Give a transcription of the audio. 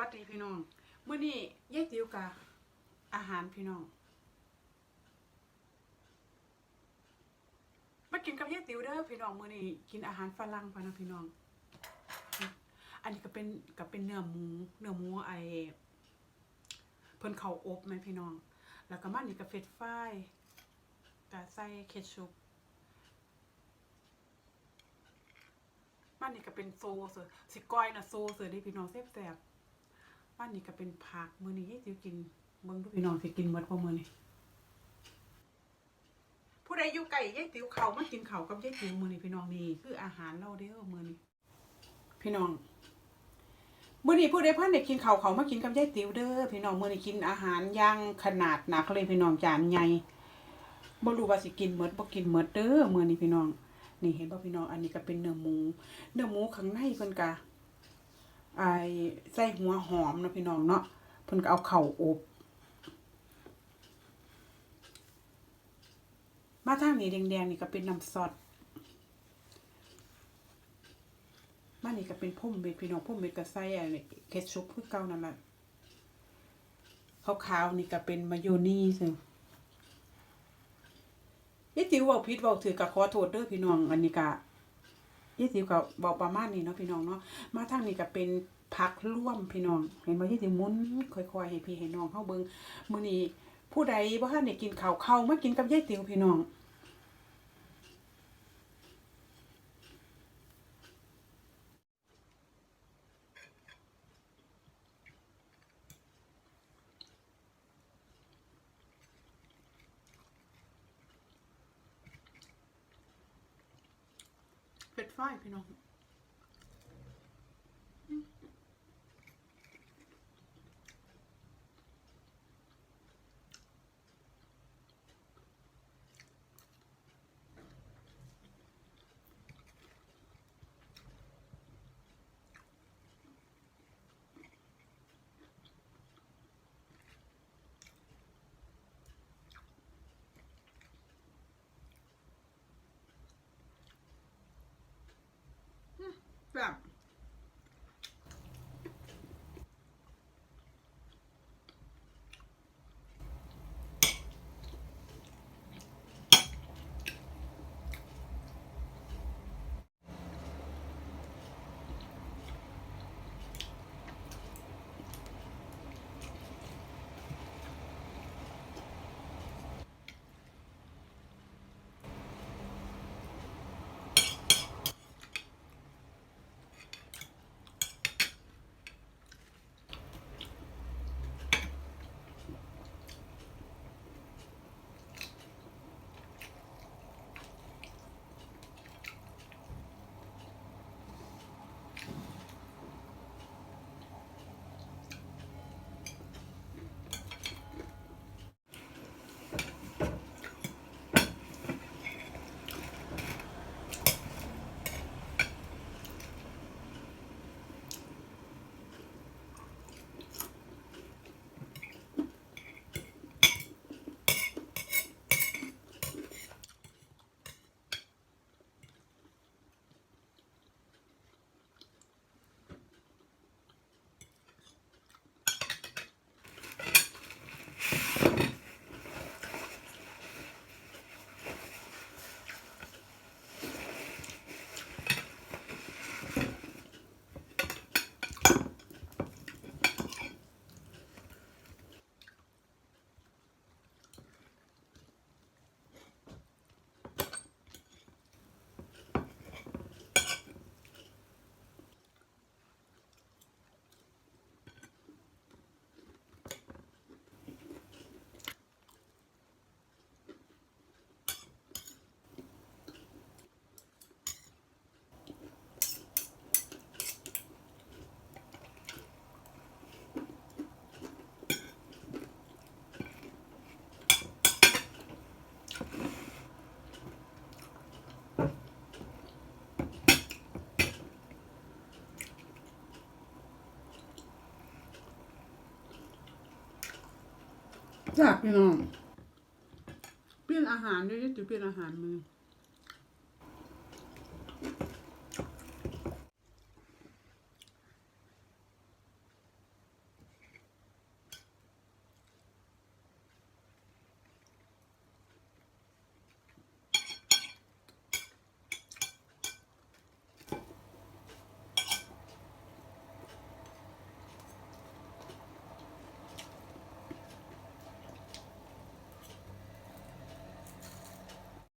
วัสดีพี่น้องเมื่อนี้ยายติ๋วกะอาหารพี่น้องมากินกับยายติ๋วเด้อพี่น้องเมื้อนี้กินอาหารฝรั่งพะนะพี่น้อง อันนี้ก็เป็นก็เป็นเนื้อหมูเนื้อหมูไอเพิ่นเขาอบไหมพี่น้อง แล้วก็มานี่ก็เฟรชฟรายก็ใส่เคชัพมันนี่ก็เป็นโซเสือสิก้อยนะโซเสือเดิพี่น้องแซ่บๆ มันนี่ก็เป็นผักมือนี้ยายติ๋วกินเบิ่งดูพี่น้องสิกินหมดบ่มื้อนี้ผู้ใดอยู่ไก่ยายติ๋วเขามากินเขากับยายติ๋วมือนี้พี่น้องนี่คืออาหารเราเด้อมือนี้พี่น้องมือนี้ผู้ใดพิ่นได้กินเขาเขามากินกับยายติ๋วเด้อพี่น้องมือนี้กินอาหารย่างขนาดหนักเลยพี่น้องจานใหญ่บ่รู้ว่าสิกินหมดบ่กินหมดเด้อมือนี้พี่น้อง นี่เห็นบ่พี่น้องอันนี้ก็เป็นเนื้อหมู เนื้อหมูข้างในเพิ่นก็ ไอใส่หัวหอมนะพี่น้องเนาะเพิ่นก็เอาเข้าอบ มาทางนี้แดงๆนี่ก็เป็นน้ำซอสมานี่ก็เป็นพุ่มเบ็ดพี่น้องพุ่มเบ็ดก็ใส่อันนี้เคชัพคือเก่านั่นแหละขาวๆนี่ก็เป็นมายองเนีสยายติ๋วเว้าผิดเว้าถือก็ขอโทษเด้อพี่น้องอันนี้ก็ ยี่สิบก็เว้าประมาณนี้เนาะพี่น้องเนาะมาทางนี้ก็เป็นพักร่วมพี่น้อง เห็นไหมยี่สิบมุนค่อยๆให้พี่ให้น้องเข้าเบิงมื้อนี้ผู้ใดบ่ทันได้กินข้าวเข้ามากินกับยายติ๋วพี่น้อง เป็ดฝ้ จับพี่น้องเปลี่ยนอาหารด้วยจะเปลี่ยนอาหารมือ